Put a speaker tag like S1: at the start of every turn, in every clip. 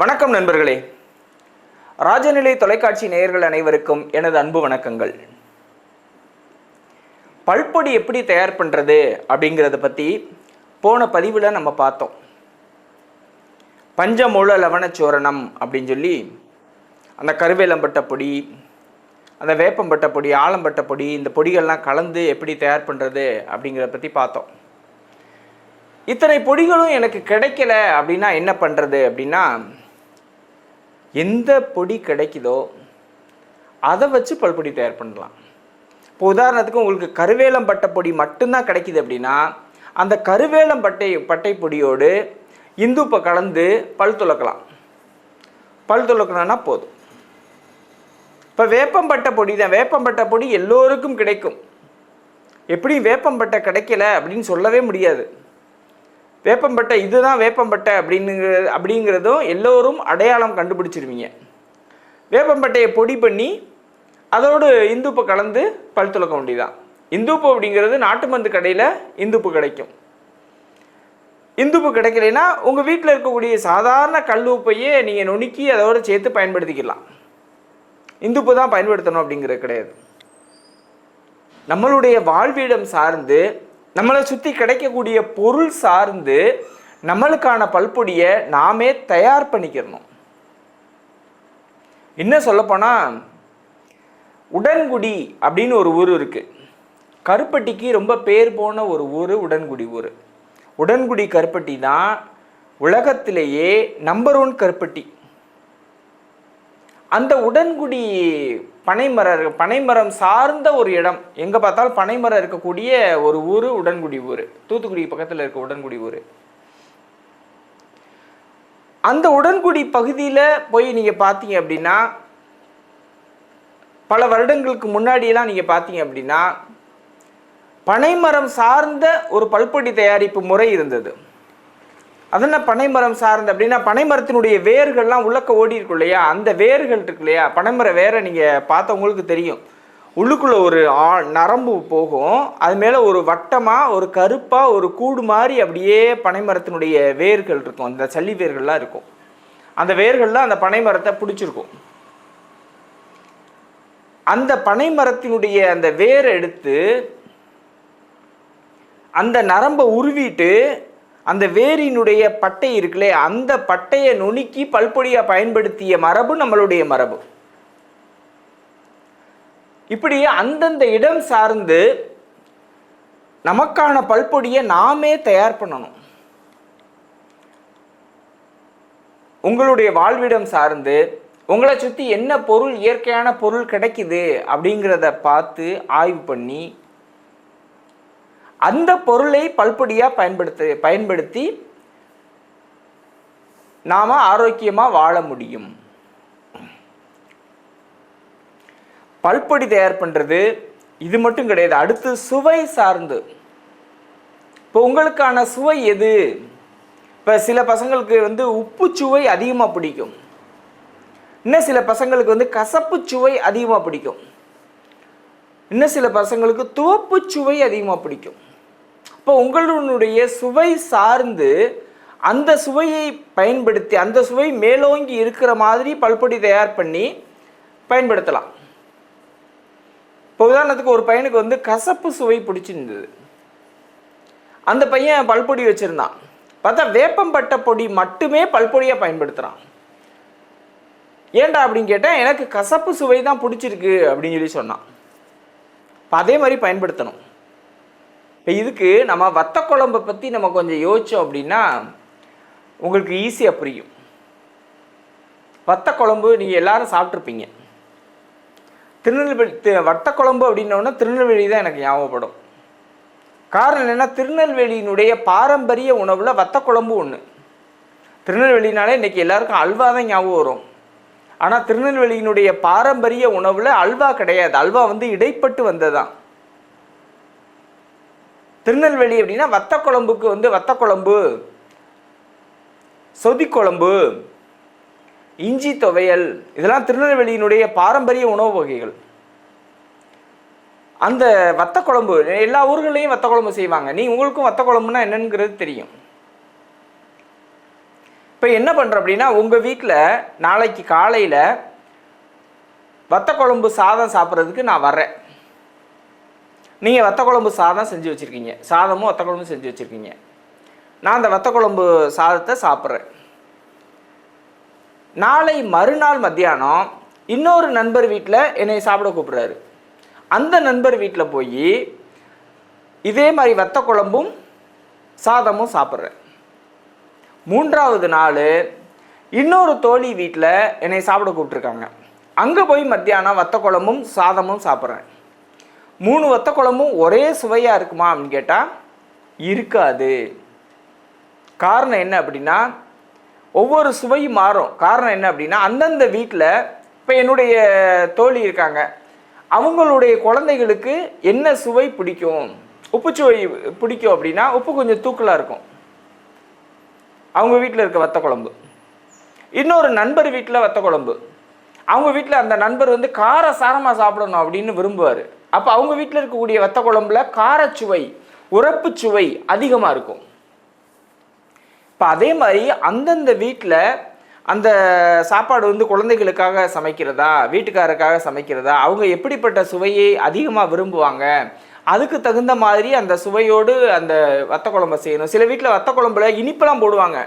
S1: வணக்கம் நண்பர்களே. ராஜநிலை தொலைக்காட்சி நேயர்கள் அனைவருக்கும் எனது அன்பு வணக்கங்கள். பல்பொடி எப்படி தயார் பண்ணுறது அப்படிங்கிறத பற்றி போன பதிவில் நம்ம பார்த்தோம். பஞ்சமூல லவணச்சோரணம் அப்படின்னு சொல்லி அந்த கருவேலம்பட்ட பொடி அந்த வேப்பம்பட்ட பொடி ஆலம்பட்ட பொடி இந்த பொடிகள்லாம் கலந்து எப்படி தயார் பண்ணுறது அப்படிங்கிறத பற்றி பார்த்தோம். இத்தனை பொடிகளும் எனக்கு கிடைக்கல அப்படின்னா என்ன பண்ணுறது அப்படின்னா எந்த பொடி கிடைக்குதோ அதை வச்சு பல்பொடி தயார் பண்ணலாம். இப்போ உதாரணத்துக்கு உங்களுக்கு கருவேலம் பட்டை பொடி மட்டும்தான் கிடைக்குது அப்படின்னா அந்த கருவேலம் பட்டை பட்டை பொடியோடு இந்துப்பை கலந்து பல் துலக்கலாம். பல் துளக்கணும்னா போதும். இப்போ வேப்பம்பட்டை பொடி தான். வேப்பம்பட்டை பொடி எல்லோருக்கும் கிடைக்கும். எப்படி வேப்பம்பட்டை கிடைக்கல அப்படின்னு சொல்லவே முடியாது. வேப்பம்பட்டை இதுதான் வேப்பம்பட்டை அப்படிங்கிற அப்படிங்கிறதும் எல்லோரும் அடையாளம் கண்டுபிடிச்சிருவீங்க. வேப்பம்பட்டையை பொடி பண்ணி அதோடு இந்துப்பு கலந்து பல் துளக்க வேண்டியதான் இந்துப்பு அப்படிங்கிறது நாட்டு மந்து கடையில் இந்துப்பு கிடைக்கும். இந்துப்பு கிடைக்கலைன்னா உங்கள் வீட்டில் இருக்கக்கூடிய சாதாரண கல் உப்பையே நீங்கள் நுணுக்கி அதோடு சேர்த்து பயன்படுத்திக்கலாம். இந்துப்பு தான் பயன்படுத்தணும் அப்படிங்கிறது கிடையாது. நம்மளுடைய வாழ்விடம் சார்ந்து நம்மளை சுற்றி கிடைக்கக்கூடிய பொருள் சார்ந்து நம்மளுக்கான பல்பொடியை நாமே தயார் பண்ணிக்கிறணும். இன்னும் சொல்லப்போனால் உடன்குடி அப்படின்னு ஒரு ஊர் இருக்குது கருப்பட்டிக்கு ரொம்ப பேர் போன ஒரு ஊர் உடன்குடி ஊர். உடன்குடி கருப்பட்டி தான் உலகத்திலேயே நம்பர் ஒன் கருப்பட்டி. அந்த உடன்குடி பனைமரம் பனைமரம் சார்ந்த ஒரு இடம். எங்கே பார்த்தாலும் பனைமரம் இருக்கக்கூடிய ஒரு ஊர் உடன்குடி ஊர். தூத்துக்குடி பக்கத்தில் இருக்க உடன்குடி ஊர். அந்த உடன்குடி பகுதியில் போய் நீங்கள் பார்த்தீங்க அப்படின்னா பல வருடங்களுக்கு முன்னாடியெல்லாம் நீங்கள் பார்த்தீங்க அப்படின்னா பனைமரம் சார்ந்த ஒரு பல்பொடி தயாரிப்பு முறை இருந்தது. அதென்ன பனைமரம் சார்ந்த அப்படின்னா பனைமரத்தினுடைய வேர்கள்லாம் உள்ளக்க ஓடி இருக்கும் இல்லையா? அந்த வேர்கள் இருக்கு இல்லையா? பனைமர வேரை நீங்கள் பார்த்தவங்களுக்கு தெரியும். உள்ளுக்குள்ளே ஒரு ஆ நரம்பு போகும். அது மேலே ஒரு வட்டமாக ஒரு கருப்பாக ஒரு கூடு மாதிரி அப்படியே பனைமரத்தினுடைய வேர்கள் இருக்கும். அந்த சல்லி வேர்கள்லாம் இருக்கும். அந்த வேர்கள்லாம் அந்த பனைமரத்தை பிடிச்சிருக்கும். அந்த பனைமரத்தினுடைய அந்த வேரை எடுத்து அந்த நரம்பை உருவிட்டு அந்த வேரினுடைய பட்டை இருக்குல்லே அந்த பட்டையை நுணுக்கி பல்பொடியாக பயன்படுத்திய மரபு நம்மளுடைய மரபு. இப்படி அந்தந்த இடம் சார்ந்து நமக்கான பல்பொடியை நாமே தயார் பண்ணணும். உங்களுடைய வாழ்விடம் சார்ந்து உங்களை சுற்றி என்ன பொருள் இயற்கையான பொருள் கிடைக்குது அப்படிங்கிறத பார்த்து ஆய்வு பண்ணி அந்த பொருளை பல்பொடியாக பயன்படுத்த பயன்படுத்தி நாம் ஆரோக்கியமாக வாழ முடியும். பல்பொடி தயார் பண்ணுறது இது மட்டும் கிடையாது. அடுத்து சுவை சார்ந்து. இப்போ உங்களுக்கான சுவை எது? இப்போ சில பசங்களுக்கு வந்து உப்பு சுவை அதிகமாக பிடிக்கும். இன்னும் சில பசங்களுக்கு வந்து கசப்பு சுவை அதிகமாக பிடிக்கும். இன்னும் சில பசங்களுக்கு துவப்பு சுவை அதிகமாக பிடிக்கும். இப்போ உங்களுடைய சுவை சார்ந்து அந்த சுவையை பயன்படுத்தி அந்த சுவை மேலோங்கி இருக்கிற மாதிரி பல்பொடி தயார் பண்ணி பயன்படுத்தலாம். இப்போ உதாரணத்துக்கு ஒரு பையனுக்கு வந்து கசப்பு சுவை பிடிச்சிருந்தது. அந்த பையன் பல்பொடி வச்சுருந்தான். பார்த்தா வேப்பம்பட்ட பொடி மட்டுமே பல்பொடியாக பயன்படுத்துகிறான் ஏன்டா அப்படின்னு கேட்டால் எனக்கு கசப்பு சுவை தான் பிடிச்சிருக்கு அப்படின்னு சொல்லி சொன்னான். அதே மாதிரி பயன்படுத்தணும். இப்போ இதுக்கு நம்ம வத்த குழம்பை பற்றி நம்ம கொஞ்சம் யோசித்தோம் அப்படின்னா உங்களுக்கு ஈஸியாக புரியும். வத்த குழம்பு நீங்கள் எல்லாரும் சாப்பிட்ருப்பீங்க திருநெல்வேலி தி- வத்தக்குழம்பு அப்படின்னோடனே திருநெல்வேலி தான் எனக்கு ஞாபகப்படும். காரணம் என்னென்னா திருநெல்வேலியினுடைய பாரம்பரிய உணவில் வத்தக்குழம்பு ஒன்று திருநெல்வேலினாலே இன்றைக்கி எல்லாருக்கும் அல்வா தான் ஞாபகம் வரும். ஆனால் திருநெல்வேலியினுடைய பாரம்பரிய உணவில் அல்வா கிடையாது. அல்வா வந்து இடைப்பட்டு வந்ததுதான். திருநெல்வேலி அப்படின்னா வத்தக்குழம்புக்கு வந்து வத்தக்குழம்பு சொதிக்குழம்பு இஞ்சி துவையல் இதெல்லாம் திருநெல்வேலியினுடைய பாரம்பரிய உணவு வகைகள். அந்த வத்தக்குழம்பு எல்லா ஊர்களையும் வத்தக்குழம்பு செய்வாங்க. நீ உங்களுக்கும் வத்தக்குழம்புனா என்னங்கிறது தெரியும். இப்போ என்ன பண்ணுற அப்படின்னா உங்கள் வீட்டில் நாளைக்கு காலையில் வத்தக்குழம்பு சாதம் சாப்பிட்றதுக்கு நான் வரேன் நீங்கள் வத்தக்குழம்பு சாதம் செஞ்சு வச்சுருக்கீங்க. சாதமும் வத்தக்குழம்பும் செஞ்சு வச்சுருக்கீங்க. நான் அந்த வத்தக்குழம்பு சாதத்தை சாப்பிட்றேன். நாளை மறுநாள் மத்தியானம் இன்னொரு நண்பர் வீட்டில் என்னை சாப்பிட கூப்பிட்றாரு. அந்த நண்பர் வீட்டில் போய் இதே மாதிரி வத்த குழம்பும் சாதமும் சாப்பிட்றேன். மூன்றாவது நாள் இன்னொரு தோழி வீட்டில் என்னை சாப்பிட கூப்பிட்ருக்காங்க அங்கே போய் மத்தியானம் வத்த குழம்பும் சாதமும் சாப்பிட்றேன். மூணு வத்த குழம்பும் ஒரே சுவையாக இருக்குமா அப்படின்னு கேட்டால் இருக்காது. காரணம் என்ன அப்படின்னா ஒவ்வொரு சுவையும் மாறும். காரணம் என்ன அப்படின்னா அந்தந்த வீட்டில் இப்போ என்னுடைய தோழி இருக்காங்க. அவங்களுடைய குழந்தைகளுக்கு என்ன சுவை பிடிக்கும்? உப்பு பிடிக்கும் அப்படின்னா உப்பு கொஞ்சம் தூக்கலாக இருக்கும். அவங்க வீட்டில் இருக்க வத்த குழம்பு. இன்னொரு நண்பர் வீட்டில் வத்த குழம்பு. அவங்க வீட்டில் அந்த நண்பர் வந்து கார சாரமாக சாப்பிடணும் அப்படின்னு விரும்புவார். அப்போ அவங்க வீட்டில் இருக்கக்கூடிய வத்த குழம்புல காரச்சுவை உரப்பு சுவை அதிகமாக இருக்கும். இப்போ அதே மாதிரி அந்தந்த வீட்டில் அந்த சாப்பாடு வந்து குழந்தைகளுக்காக சமைக்கிறதா வீட்டுக்காரருக்காக சமைக்கிறதா அவங்க எப்படிப்பட்ட சுவையை அதிகமாக விரும்புவாங்க? அதுக்கு தகுந்த மாதிரி அந்த சுவையோடு அந்த வத்த குழம்பை செய்யணும். சில வீட்டில் வத்த குழம்புல இனிப்பெல்லாம் போடுவாங்க.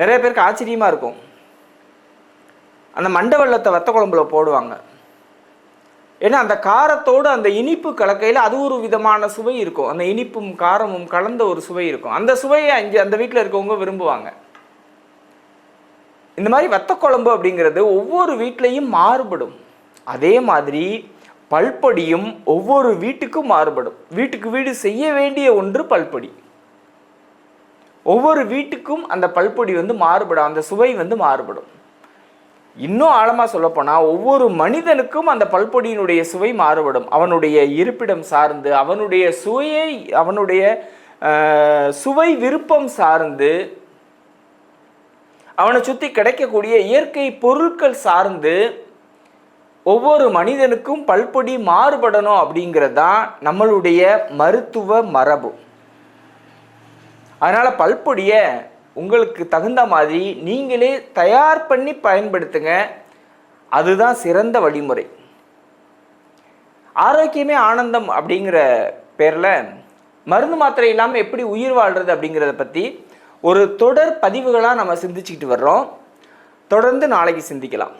S1: நிறைய பேருக்கு ஆச்சரியமாக இருக்கும். அந்த மண்டவெள்ளத்தை வத்த குழம்புல போடுவாங்க. ஏன்னா அந்த காரத்தோடு அந்த இனிப்பு கலக்கையில் அது ஒரு விதமான சுவை இருக்கும். அந்த இனிப்பும் காரமும் கலந்த ஒரு சுவை இருக்கும். அந்த சுவையை அஞ்சு அந்த வீட்டில் இருக்கவங்க விரும்புவாங்க. இந்த மாதிரி வெத்த குழம்பு அப்படிங்கிறது ஒவ்வொரு வீட்லேயும் மாறுபடும். அதே மாதிரி பல்பொடியும் ஒவ்வொரு வீட்டுக்கும் மாறுபடும். வீட்டுக்கு வீடு செய்ய வேண்டிய ஒன்று பல்பொடி. ஒவ்வொரு வீட்டுக்கும் அந்த பல்பொடி வந்து மாறுபடும். அந்த சுவை வந்து மாறுபடும். இன்னும் ஆழமாக சொல்லப்போனால் ஒவ்வொரு மனிதனுக்கும் அந்த பல்பொடியினுடைய சுவை மாறுபடும். அவனுடைய இருப்பிடம் சார்ந்து அவனுடைய சுவையை அவனுடைய சுவை விருப்பம் சார்ந்து அவனை சுற்றி கிடைக்கக்கூடிய இயற்கை பொருட்கள் சார்ந்து ஒவ்வொரு மனிதனுக்கும் பல்பொடி மாறுபடணும் அப்படிங்கிறது தான் நம்மளுடைய மருத்துவ மரபு. அதனால் பல்பொடியை உங்களுக்கு தகுந்த மாதிரி நீங்களே தயார் பண்ணி பயன்படுத்துங்க. அதுதான் சிறந்த வழிமுறை. ஆரோக்கியமே ஆனந்தம் அப்படிங்கிற பேரில் மருந்து மாத்திரை இல்லாமல் எப்படி உயிர் வாழ்கிறது அப்படிங்கிறத பற்றி ஒரு தொடர் பதிவுகளாக நம்ம சிந்திச்சுக்கிட்டு வர்றோம். தொடர்ந்து நாளைக்கு சிந்திக்கலாம்.